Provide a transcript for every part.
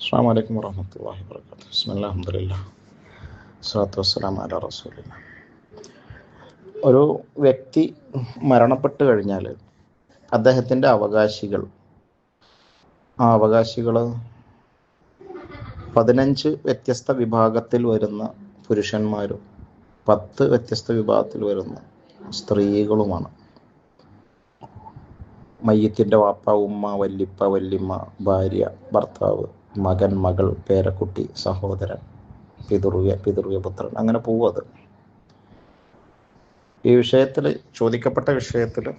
അസ്സാം വലൈക്കും വറഹമത്തല്ലാഹി വർക്കാത്തു ബിസ്മില്ലാ അൽഹംദുലില്ലാ സ്വലാത്തു വസ്സലാം അല റസൂലില്ല. ഒരു വ്യക്തി മരണപ്പെട്ട് കഴിഞ്ഞാൽ അദ്ദേഹത്തിന്റെ അവകാശികൾ ആ അവകാശികൾ പതിനഞ്ച് വ്യത്യസ്ത വിഭാഗത്തിൽ വരുന്ന പുരുഷന്മാരും പത്ത് വ്യത്യസ്ത വിഭാഗത്തിൽ വരുന്ന സ്ത്രീകളുമാണ്. മയ്യത്തിന്റെ വാപ്പ ഉമ്മ വല്ലിപ്പ വല്ലിമ്മ ഭാര്യ ഭർത്താവ് മകൻ മകൾ പേരക്കുട്ടി സഹോദരൻ പിതൃവ്യ പിതൃവ്യപുത്രൻ അങ്ങനെ പോവും അത്. ഈ വിഷയത്തിൽ ചോദിക്കപ്പെട്ട വിഷയത്തിൽ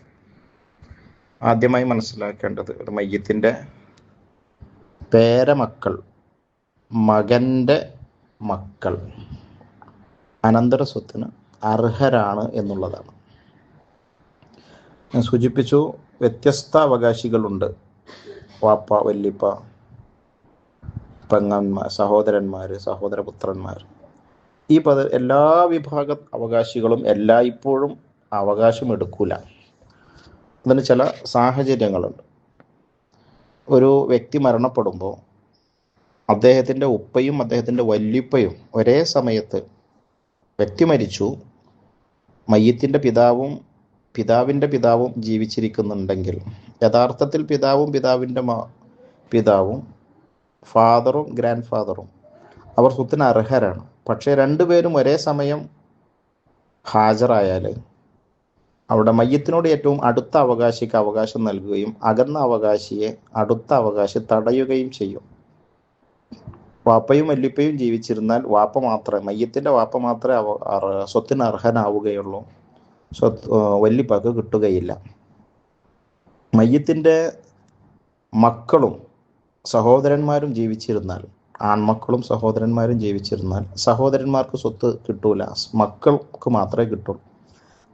ആദ്യമായി മനസ്സിലാക്കേണ്ടത് ഒരു മയ്യത്തിന്റെ പേരമക്കൾ മകന്റെ മക്കൾ അനന്തര സ്വത്തിന് അർഹരാണ് എന്നുള്ളതാണ്. ഞാൻ സൂചിപ്പിച്ചു വ്യത്യസ്ത അവകാശികളുണ്ട് വാപ്പ വല്ലിപ്പ പെങ്ങന്മാർ സഹോദരന്മാർ സഹോദരപുത്രന്മാർ. ഈ പദ എല്ലാ വിഭാഗ അവകാശികളും എല്ലായ്പ്പോഴും അവകാശം എടുക്കൂല. അതിന് ചില സാഹചര്യങ്ങളുണ്ട്. ഒരു വ്യക്തി മരണപ്പെടുമ്പോൾ അദ്ദേഹത്തിന്റെ ഉപ്പയും അദ്ദേഹത്തിന്റെ വല്യുപ്പയും ഒരേ സമയത്ത് വ്യക്തി മരിച്ചു മയ്യത്തിന്റെ പിതാവും പിതാവിന്റെ പിതാവും ജീവിച്ചിരിക്കുന്നുണ്ടെങ്കിൽ യഥാർത്ഥത്തിൽ പിതാവും പിതാവിന്റെ മാ പിതാവും ഫാദറും ഗ്രാൻഡ് ഫാദറും അവർ സ്വത്തിന് അർഹരാണ്. പക്ഷേ രണ്ടുപേരും ഒരേ സമയം ഹാജരായാൽ അവിടെ മയ്യത്തിനോട് ഏറ്റവും അടുത്ത അവകാശിക്ക് അവകാശം നൽകുകയും അകന്ന അവകാശിയെ അടുത്ത അവകാശി തടയുകയും ചെയ്യും. വാപ്പയും വല്ലിപ്പയും ജീവിച്ചിരുന്നാൽ വാപ്പ മാത്രമേ മയ്യത്തിന്റെ വാപ്പ മാത്രമേ അവ സ്വത്തിന് അർഹനാവുകയുള്ളൂ. സ്വത്ത് വല്ലിപ്പാക്ക് കിട്ടുകയില്ല. മയ്യത്തിന്റെ മക്കളും സഹോദരന്മാരും ജീവിച്ചിരുന്നാൽ ആൺമക്കളും സഹോദരന്മാരും ജീവിച്ചിരുന്നാൽ സഹോദരന്മാർക്ക് സ്വത്ത് കിട്ടൂല മക്കൾക്ക് മാത്രമേ കിട്ടുള്ളൂ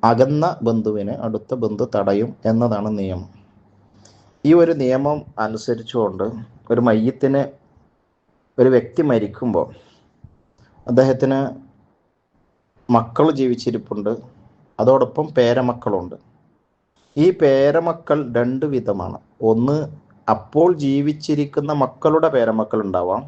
അകന്ന ബന്ധുവിനെ അടുത്ത ബന്ധു തടയും എന്നതാണ് നിയമം. ഈ ഒരു നിയമം അനുസരിച്ചുകൊണ്ട് ഒരു മയ്യത്തിന് ഒരു വ്യക്തി മരിക്കുമ്പോൾ അദ്ദേഹത്തിന് മക്കൾ ജീവിച്ചിരിപ്പുണ്ട് അതോടൊപ്പം പേരമക്കളുണ്ട്. ഈ പേരമക്കൾ രണ്ട് വിധമാണ്. ഒന്ന് അപ്പോൾ ജീവിച്ചിരിക്കുന്ന മക്കളുടെ പേരമക്കൾ ഉണ്ടാവാം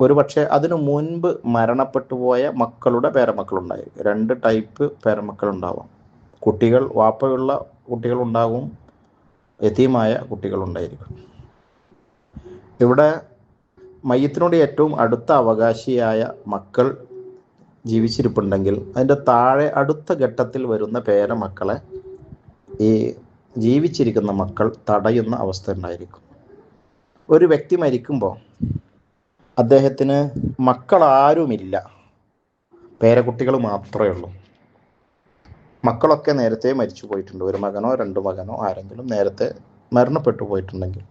ഒരുപക്ഷെ അതിനു മുൻപ് മരണപ്പെട്ടു പോയ മക്കളുടെ പേരമക്കൾ ഉണ്ടായിരിക്കും രണ്ട് ടൈപ്പ് പേരമക്കൾ ഉണ്ടാവാം കുട്ടികൾ വാപ്പയുള്ള കുട്ടികൾ ഉണ്ടാകും യതീമായ കുട്ടികൾ ഉണ്ടായിരിക്കും ഇവിടെ മയ്യത്തിനോട് ഏറ്റവും അടുത്ത അവകാശിയായ മക്കൾ ജീവിച്ചിരിപ്പുണ്ടെങ്കിൽ അതിന്റെ താഴെ അടുത്ത ഘട്ടത്തിൽ വരുന്ന പേരമക്കളെ ഈ ജീവിച്ചിരിക്കുന്ന മക്കൾ തടയുന്ന അവസ്ഥ ഉണ്ടായിരിക്കും. ഒരു വ്യക്തി മരിക്കുമ്പോൾ അദ്ദേഹത്തിന് മക്കളാരുമില്ല. പേരക്കുട്ടികൾ മാത്രമേ ഉള്ളൂ. മക്കളൊക്കെ നേരത്തെ മരിച്ചു പോയിട്ടുണ്ട്. ഒരു മകനോ രണ്ട് മകനോ ആരെങ്കിലും നേരത്തെ മരണപ്പെട്ടു പോയിട്ടുണ്ടെങ്കിൽ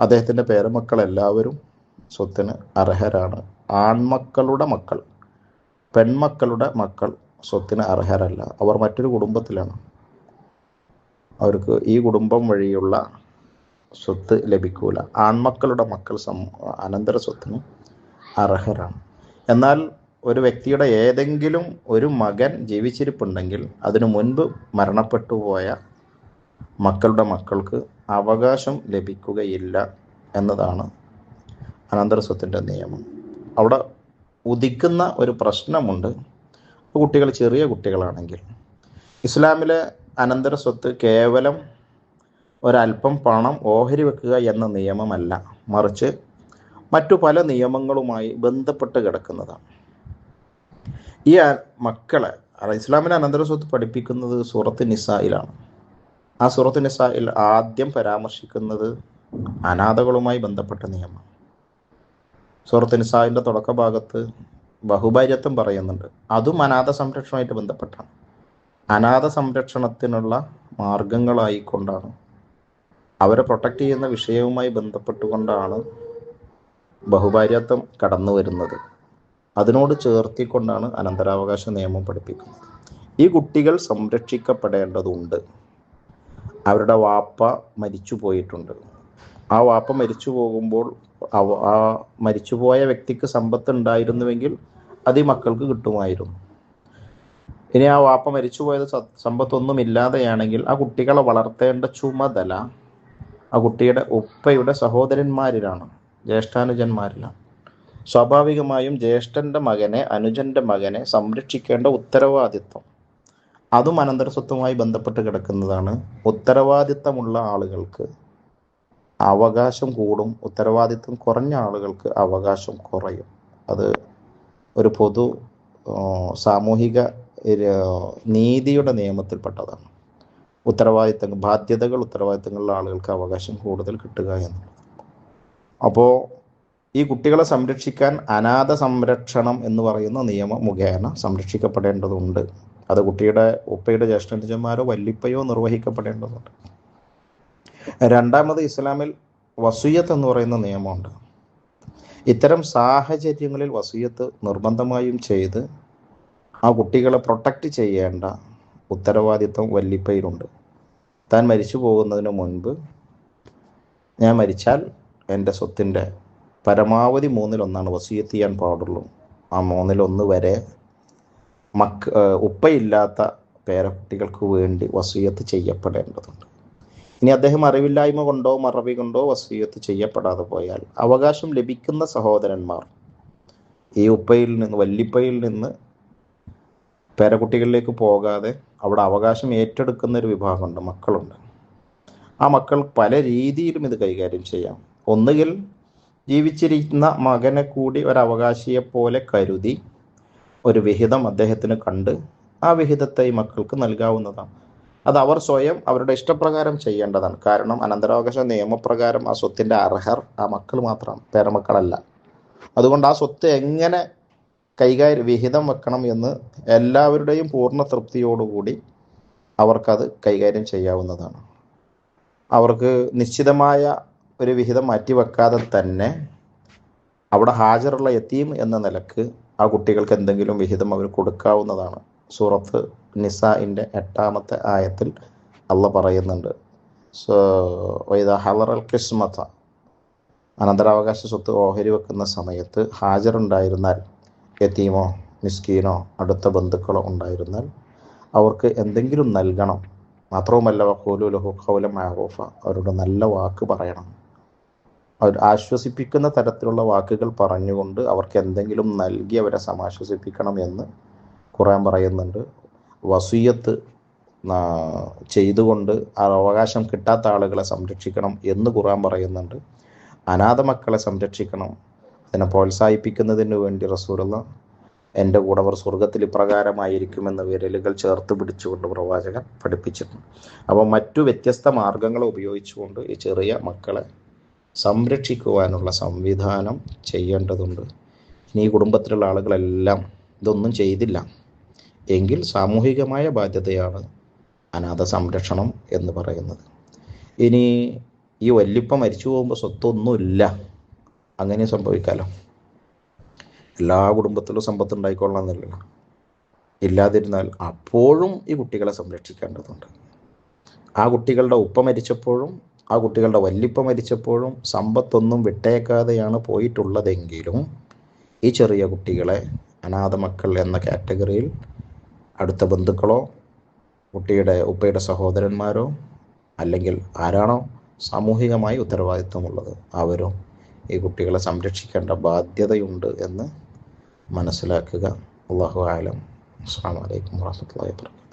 അദ്ദേഹത്തിന്റെ പേരമക്കൾ എല്ലാവരും സ്വത്തിന് അർഹരാണ്. ആൺമക്കളുടെ മക്കൾ പെൺമക്കളുടെ മക്കൾ സ്വത്തിന് അർഹരല്ല. അവർ മറ്റൊരു കുടുംബത്തിലാണ്. അവർക്ക് ഈ കുടുംബം വഴിയുള്ള സ്വത്ത് ലഭിക്കൂല. ആൺമക്കളുടെ മക്കൾ സം അനന്തര സ്വത്തിന് അർഹരാണ്. എന്നാൽ ഒരു വ്യക്തിയുടെ ഏതെങ്കിലും ഒരു മകൻ ജീവിച്ചിരിപ്പുണ്ടെങ്കിൽ അതിനു മുൻപ് മരണപ്പെട്ടു പോയ മക്കളുടെ മക്കൾക്ക് അവകാശം ലഭിക്കുകയില്ല എന്നതാണ് അനന്തര സ്വത്തിന്റെ നിയമം. അവിടെ ഉദിക്കുന്ന ഒരു പ്രശ്നമുണ്ട്. കുട്ടികൾ ചെറിയ കുട്ടികളാണെങ്കിൽ. ഇസ്ലാമിലെ അനന്തര സ്വത്ത് കേവലം ഒരല്പം പണം ഓഹരി വെക്കുക എന്ന നിയമമല്ല. മറിച്ച് മറ്റു പല നിയമങ്ങളുമായി ബന്ധപ്പെട്ട് കിടക്കുന്നതാണ്. ഈ മക്കളെ ഇസ്ലാമിന് അനന്തര സ്വത്ത് പഠിപ്പിക്കുന്നത് സൂറത്ത് നിസായിലാണ്. ആ സൂറത്ത് നിസായിൽ ആദ്യം പരാമർശിക്കുന്നത് അനാഥകളുമായി ബന്ധപ്പെട്ട നിയമം സൂറത്ത് നിസായിന്റെ തുടക്ക ഭാഗത്ത് ബഹുഭാര്യത്വം പറയുന്നുണ്ട്. അതും അനാഥ സംരക്ഷണമായിട്ട് ബന്ധപ്പെട്ടാണ്. അനാഥ സംരക്ഷണത്തിനുള്ള മാർഗങ്ങളായിക്കൊണ്ടാണ് അവരെ പ്രൊട്ടക്റ്റ് ചെയ്യുന്ന വിഷയവുമായി ബന്ധപ്പെട്ടുകൊണ്ടാണ് ബഹുഭാര്യത്വം കടന്നു വരുന്നത്. അതിനോട് ചേർത്തിക്കൊണ്ടാണ് അനന്തരാവകാശ നിയമം പഠിപ്പിക്കുന്നത്. ഈ കുട്ടികൾ സംരക്ഷിക്കപ്പെടേണ്ടതുണ്ട്. അവരുടെ വാപ്പ മരിച്ചു പോയിട്ടുണ്ട്. ആ വാപ്പ മരിച്ചു പോകുമ്പോൾ ആ മരിച്ചുപോയ വ്യക്തിക്ക് സമ്പത്ത് ഉണ്ടായിരുന്നുവെങ്കിൽ അത് ഈ മക്കൾക്ക് കിട്ടുമായിരുന്നു. ഇനി ആ വാപ്പ മരിച്ചുപോയത് സമ്പത്തൊന്നും ഇല്ലാതെയാണെങ്കിൽ ആ കുട്ടികളെ വളർത്തേണ്ട ചുമതല ആ കുട്ടിയുടെ ഉപ്പയുടെ സഹോദരന്മാരിലാണ് ജ്യേഷ്ഠാനുജന്മാരിലാണ്. സ്വാഭാവികമായും ജ്യേഷ്ഠന്റെ മകനെ അനുജന്റെ മകനെ സംരക്ഷിക്കേണ്ട ഉത്തരവാദിത്വം. അതും അനന്തരസ്വത്വമായി ബന്ധപ്പെട്ട് കിടക്കുന്നതാണ്. ഉത്തരവാദിത്തമുള്ള ആളുകൾക്ക് അവകാശം കൂടും. ഉത്തരവാദിത്വം കുറഞ്ഞ ആളുകൾക്ക് അവകാശം കുറയും. അത് ഒരു പൊതു സാമൂഹിക നീതിയുടെ നിയമത്തിൽപ്പെട്ടതാണ്. ഉത്തരവാദിത്തങ്ങൾ ബാധ്യതകൾ ഉത്തരവാദിത്തങ്ങളുള്ള ആളുകൾക്ക് അവകാശം കൂടുതൽ കിട്ടുക എന്നുള്ളത്. അപ്പോൾ ഈ കുട്ടികളെ സംരക്ഷിക്കാൻ അനാഥ സംരക്ഷണം എന്ന് പറയുന്ന നിയമം മുഖേന സംരക്ഷിക്കപ്പെടേണ്ടതുണ്ട്. അത് കുട്ടിയുടെ ഉപ്പയുടെ ജ്യേഷ്ഠന്മാരോ വല്ലിപ്പയോ നിർവഹിക്കപ്പെടേണ്ടതുണ്ട്. രണ്ടാമത് ഇസ്ലാമിൽ വസൂയത്ത് എന്ന് പറയുന്ന നിയമമുണ്ട്. ഇത്തരം സാഹചര്യങ്ങളിൽ വസൂയത്ത് നിർബന്ധമായും ചെയ്ത് ആ കുട്ടികളെ പ്രൊട്ടക്റ്റ് ചെയ്യേണ്ട ഉത്തരവാദിത്വം വല്ലിപ്പയിലുണ്ട്. താൻ മരിച്ചു പോകുന്നതിന് മുൻപ് ഞാൻ മരിച്ചാൽ എന്റെ സ്വത്തിന്റെ പരമാവധി മൂന്നിലൊന്നാണ് വസീയത്ത് ചെയ്യാൻ പാടുള്ളൂ. ആ മൂന്നിലൊന്ന് വരെ മക്ക ഉപ്പയില്ലാത്ത പേരക്കുട്ടികൾക്ക് വേണ്ടി വസീയത്ത് ചെയ്യപ്പെടേണ്ടതുണ്ട്. ഇനി അദ്ദേഹം അറിവില്ലായ്മ കൊണ്ടോ മറവി കൊണ്ടോ വസീയത്ത് ചെയ്യപ്പെടാതെ പോയാൽ അവകാശം ലഭിക്കുന്ന സഹോദരന്മാർ ഈ ഉപ്പയിൽ നിന്ന് വല്ലിപ്പയിൽ നിന്ന് പേരക്കുട്ടികളിലേക്ക് പോകാതെ അവിടെ അവകാശം ഏറ്റെടുക്കുന്ന ഒരു വിഭാഗമുണ്ട് മക്കളുണ്ട്. ആ മക്കൾ പല രീതിയിലും ഇത് കൈകാര്യം ചെയ്യാം. ഒന്നുകിൽ ജീവിച്ചിരിക്കുന്ന മകനെ കൂടി ഒരവകാശിയെ പോലെ കരുതി ഒരു വിഹിതം അദ്ദേഹത്തിന് കണ്ട് ആ വിഹിതത്തെ ഈ മക്കൾക്ക് നൽകാവുന്നതാണ്. അത് അവർ സ്വയം അവരുടെ ഇഷ്ടപ്രകാരം ചെയ്യേണ്ടതാണ്. കാരണം അനന്തരാവകാശ നിയമപ്രകാരം ആ സ്വത്തിന്റെ അർഹർ ആ മക്കൾ മാത്രമാണ് പേരമക്കളല്ല. അതുകൊണ്ട് ആ സ്വത്ത് എങ്ങനെ കൈകാര്യം വിഹിതം വെക്കണം എന്ന് എല്ലാവരുടെയും പൂർണ തൃപ്തിയോടുകൂടി അവർക്കത് കൈകാര്യം ചെയ്യാവുന്നതാണ്. അവർക്ക് നിശ്ചിതമായ ഒരു വിഹിതം മാറ്റിവെക്കാതെ തന്നെ അവിടെ ഹാജറുള്ള എത്തീം എന്ന നിലയ്ക്ക് ആ കുട്ടികൾക്ക് എന്തെങ്കിലും വിഹിതം അവർ കൊടുക്കാവുന്നതാണ്. സൂറത്ത് നിസാഇന്റെ എട്ടാമത്തെ ആയത്തിൽ അള്ള പറയുന്നുണ്ട്. ഹലറൽ കിസ്മത്ത അനന്തരാവകാശ സ്വത്ത് ഓഹരി വെക്കുന്ന സമയത്ത് ഹാജറുണ്ടായിരുന്നാൽ യത്തീമോ മിസ്കീനോ അടുത്ത ബന്ധുക്കളോ ഉണ്ടായിരുന്നാൽ അവർക്ക് എന്തെങ്കിലും നൽകണം. മാത്രവുമല്ല വഖൂലു ലഹു ഖൗല മഅറൂഫ അവരോട് നല്ല വാക്ക് പറയണം. അവർ ആശ്വസിപ്പിക്കുന്ന തരത്തിലുള്ള വാക്കുകൾ പറഞ്ഞുകൊണ്ട് അവർക്ക് എന്തെങ്കിലും നൽകി അവരെ സമാശ്വസിപ്പിക്കണം എന്ന് ഖുർആൻ പറയുന്നുണ്ട്. വസൂയത്ത് ചെയ്തുകൊണ്ട് അവകാശം കിട്ടാത്ത ആളുകളെ സംരക്ഷിക്കണം എന്ന് ഖുർആൻ പറയുന്നുണ്ട്. അനാഥ മക്കളെ സംരക്ഷിക്കണം. അതിനെ പ്രോത്സാഹിപ്പിക്കുന്നതിന് വേണ്ടി റസൂലുള്ള എന്റെ കൂടെ അവർ സ്വർഗത്തിൽ ഇപ്രകാരമായിരിക്കുമെന്ന വിരലുകൾ ചേർത്ത് പിടിച്ചുകൊണ്ട് പ്രവാചകൻ പഠിപ്പിച്ചിട്ടുണ്ട് അപ്പോൾ മറ്റു വ്യത്യസ്ത മാർഗങ്ങൾ ഉപയോഗിച്ചുകൊണ്ട് ഈ ചെറിയ മക്കളെ സംരക്ഷിക്കുവാനുള്ള സംവിധാനം ചെയ്യേണ്ടതുണ്ട്. ഇനി ഈ കുടുംബത്തിലുള്ള ആളുകളെല്ലാം ഇതൊന്നും ചെയ്തില്ല. എങ്കിൽ സാമൂഹികമായ ബാധ്യതയാണ് അനാഥ സംരക്ഷണം എന്ന് പറയുന്നത്. ഇനി ഈ വല്യപ്പ മരിച്ചു പോകുമ്പോൾ സ്വത്തൊന്നുമില്ല. അങ്ങനെ സംഭവിക്കാലോ? എല്ലാ കുടുംബത്തിലും സമ്പത്ത് ഉണ്ടായിക്കൊള്ളണമെന്നില്ലല്ലോ ഇല്ലാതിരുന്നാൽ അപ്പോഴും ഈ കുട്ടികളെ സംരക്ഷിക്കേണ്ടതുണ്ട്. ആ കുട്ടികളുടെ ഉപ്പ മരിച്ചപ്പോഴും ആ കുട്ടികളുടെ വല്ലിപ്പ മരിച്ചപ്പോഴും സമ്പത്തൊന്നും വിട്ടേക്കാതെയാണ് പോയിട്ടുള്ളതെങ്കിലും ഈ ചെറിയ കുട്ടികളെ അനാഥ മക്കൾ എന്ന കാറ്റഗറിയിൽ അടുത്ത ബന്ധുക്കളോ കുട്ടിയുടെ ഉപ്പയുടെ സഹോദരന്മാരോ അല്ലെങ്കിൽ ആരാണോ സാമൂഹികമായി ഉത്തരവാദിത്വമുള്ളത് അവരും ഈ കുട്ടികളെ സംരക്ഷിക്കേണ്ട ബാധ്യതയുണ്ട് എന്ന് മനസ്സിലാക്കുക. അള്ളാഹു ആലം അസ്സാം വലൈക്കും വാഹമത്തല്ലാ വാബർക്കാത്തു